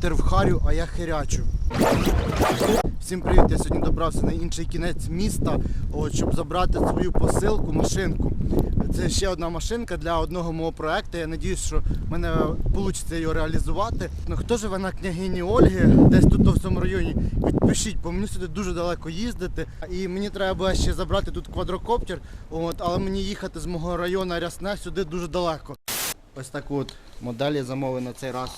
Вітер в харю, а я хирячу. Всім привіт! Я сьогодні добрався на інший кінець міста, от, щоб забрати свою посилку, машинку. Це ще одна машинка для одного мого проекту. Я сподіваюся, що в мене вийде його реалізувати. Ну, хто живе на княгині Ольги, десь тут в цьому районі, відпишіть, бо мені сюди дуже далеко їздити. І мені треба ще забрати тут квадрокоптер, от, але мені їхати з мого району Рясне сюди дуже далеко. Ось таку от модель я замовив на цей раз.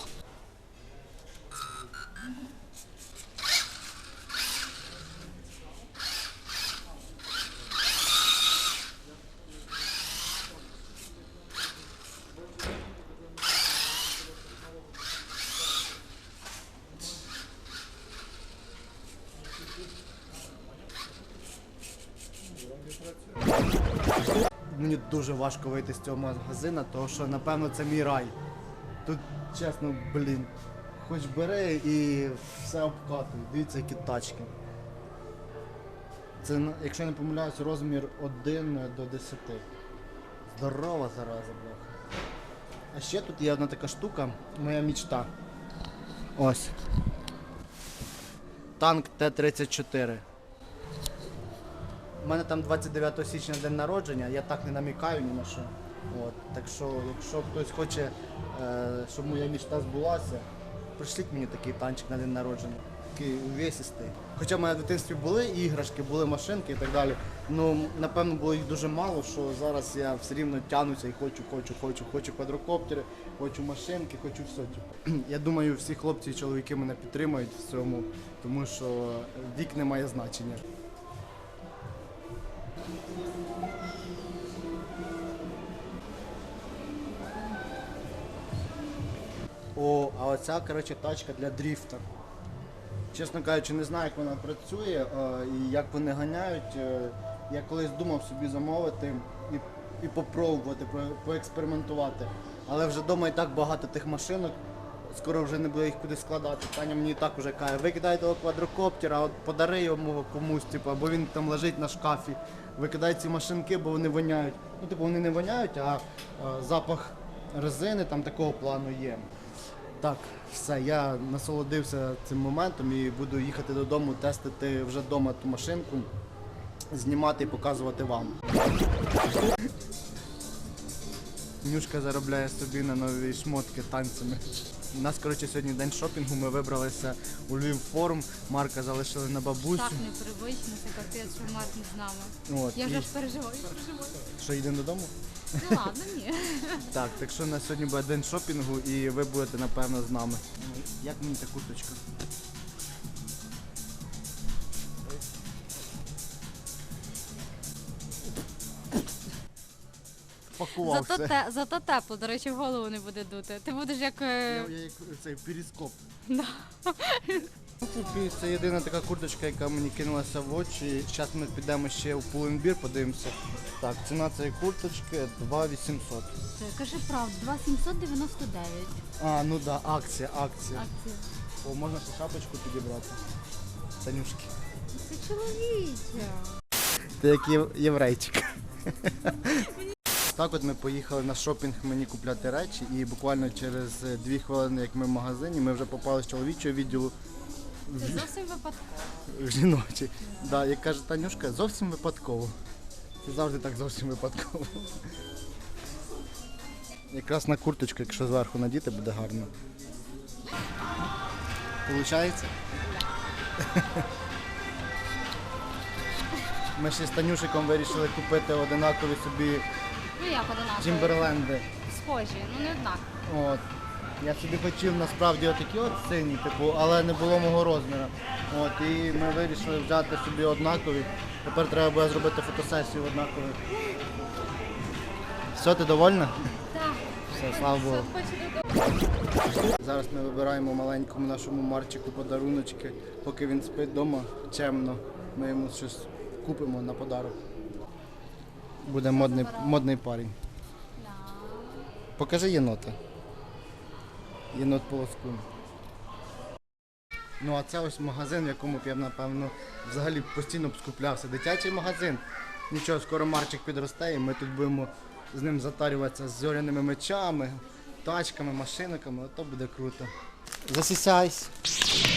Мені дуже важко вийти з цього магазину, тому що напевно це мій рай. Тут чесно, блін, хоч бери і все обкатує. Дивіться, які тачки. Це, якщо я не помиляюсь, розмір 1 до 10. Здорова зараза, бляха. А ще тут є одна така штука, моя мічта. Ось. Танк Т-34. У мене там 29 січня день народження, я так не намікаю ні на що. От, так що, якщо хтось хоче, е, щоб моя мічта збулася, пришліть мені такий танчик на день народження. Такий увесистий. Хоча в мене в дитинстві були іграшки, були машинки і так далі. Ну, напевно, було їх дуже мало, що зараз я все рівно тягнуся і хочу, хочу, хочу, хочу квадрокоптери, хочу машинки, хочу все. Типу. Я думаю, всі хлопці і чоловіки мене підтримують в цьому, тому що вік не має значення. О, а оця, коротше, тачка для дріфта. Чесно кажучи, не знаю, як вона працює е, і як вони ганяють. Е, я колись думав собі замовити і, і попробувати, по- поекспериментувати. Але вже вдома і так багато тих машинок, скоро вже не буде їх куди складати. Таня мені так вже каже, викидай того квадрокоптера, от подари йому комусь, типу, або він там лежить на шкафі. Викидай ці машинки, бо вони воняють. Ну, типу, вони не воняють, а, е, запах резини там такого плану є. Так, все, я насолодився цим моментом і буду їхати додому, тестити вже вдома ту машинку, знімати і показувати вам. Нюшка заробляє собі на нові шмотки танцями. У нас, коротше, сьогодні день шопінгу, ми вибралися у Львів форум, Марка залишили на бабусю. Так непривично, це капець, що Марк не з нами. От, Я вже і переживаю, переживаю. що йдемо додому? Ну ладно, ні. Так, так що на сьогодні буде день шопінгу і ви будете напевно з нами. Як мені та курточка? Пакував Зато, все. те, зато тепло, до речі, в голову не буде дути. Ти будеш як. е, Я, я як цей перископ. Да. Ну, Це єдина така курточка, яка мені кинулася в очі. Зараз ми підемо ще у Пулембір, подивимося. Так, ціна цієї курточки 2800. Це, Кажи правду, 2799 А, ну да, акція, акція. акції. О, можна ще шапочку підібрати. Танюшки. Це чоловіче. Ти як єврейчик. Так от ми поїхали на шопінг мені купляти речі і буквально через е, дві хвилини, як ми в магазині, ми вже попали з чоловічого відділу Це зовсім випадково. в жіночий. Да, як каже Танюшка, зовсім випадково. Це завжди так зовсім випадково. Якраз на курточку, якщо зверху надіти, буде гарно. Получається? Ми ще з Танюшиком вирішили купити одинакові собі Ну як одинаково? Джимберленди. Схожі, ну не однак. От. Я собі хотів насправді отакі от сині, типу, але не було мого розміру. От, і ми вирішили взяти собі однакові. Тепер треба буде зробити фотосесію однакову. Все, ти довольна? Так. Все, слава Богу. Зараз ми вибираємо маленькому нашому Марчику подаруночки, поки він спить вдома чемно. Ми йому щось купимо на подарок. Буде модний, модний парень. Покажи єнота. Єнот полоскун. Ну а це ось магазин, в якому б я, напевно, взагалі постійно б скуплявся. Дитячий магазин. Нічого, скоро Марчик підросте і ми тут будемо з ним затарюватися з зоряними мечами, тачками, машинками, то буде круто. Засісяйся.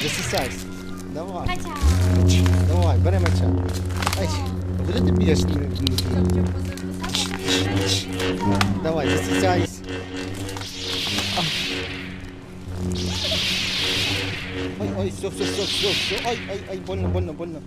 Засісяйся. Давай. Давай, бери м'яча. Ай, куди ти б'єш? Давай, засісяйся. Ой, ой, все, все, все, все, все. Ой, ой, ой, больно, больно, больно.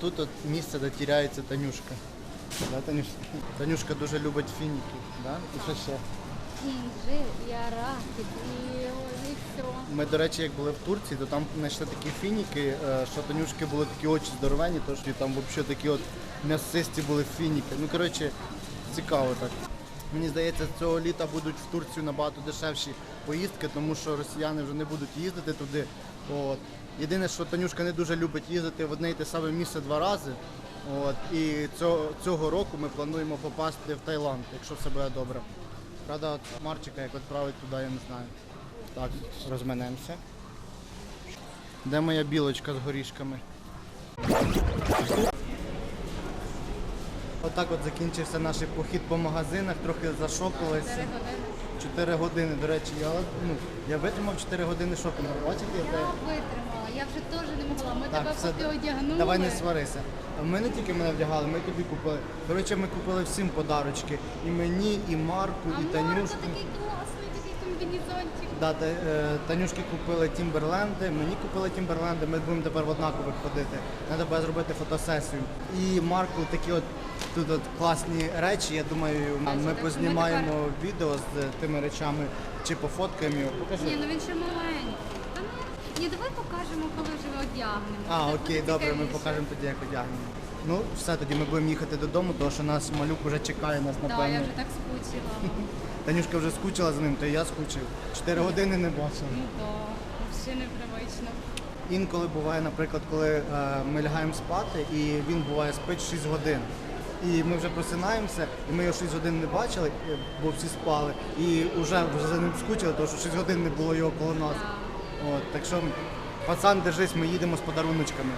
Тут от місце, де тіряється Танюшка. Да, Танюшка? Танюшка дуже любить фініки. Да? І що ще? І арахід, і, все. Ми, до речі, як були в Турції, то там знайшли такі фініки, е, що Танюшки були такі очі здоровені, то що там взагалі такі от м'ясисті були фініки. Ну, коротше, цікаво так. Мені здається, цього літа будуть в Турцію набагато дешевші поїздки, тому що росіяни вже не будуть їздити туди. От. Єдине, що Танюшка не дуже любить їздити в одне й те саме місце два рази. От. І цього, цього року ми плануємо попасти в Таїланд, якщо все буде добре. Правда, от Марчика як відправить туди, я не знаю. Так, розминемося. Де моя білочка з горішками? Отак от закінчився наш похід по магазинах, трохи зашопилися. Чотири години, до речі, я, ну, я витримав 4 години шопінгу. Бачите, Я яке? Я вже теж не могла. Ми Так, тебе все, поки одягнули. Давай не сварися. Ми не тільки мене вдягали, ми тобі купили. Коротше, ми купили всім подарочки. І мені, і Марку, А і Марко Танюшку. такий класний, такий комбінезончик. Да, та, е, Танюшки купили Тімберленди, мені купили Тімберленди, ми будемо тепер в однакових ходити. Треба буде зробити фотосесію. І Марку такі от тут от класні речі. Я думаю, ми так що ми познімаємо відео з тими речами чи пофоткаємо його. Ні, ну він ще маленький. Ні, давай покажемо, коли вже одягнемо. А, окей, добре, ми покажемо тоді, як одягнемо. Ну, все, тоді ми будемо їхати додому, тому що нас малюк вже чекає нас, Так, напевно. я вже так скучила. Танюшка вже скучила за ним, то і я скучив. Чотири години не бачив. Ну так, ще непривично. Інколи буває, наприклад, коли е, ми лягаємо спати, і він буває спить 6 годин. І ми вже просинаємося, і ми його 6 годин не бачили, е, бо всі спали. І вже, вже за ним скучили, тому що 6 годин не було його коло нас. От, так що, пацан, держись, ми їдемо з подаруночками.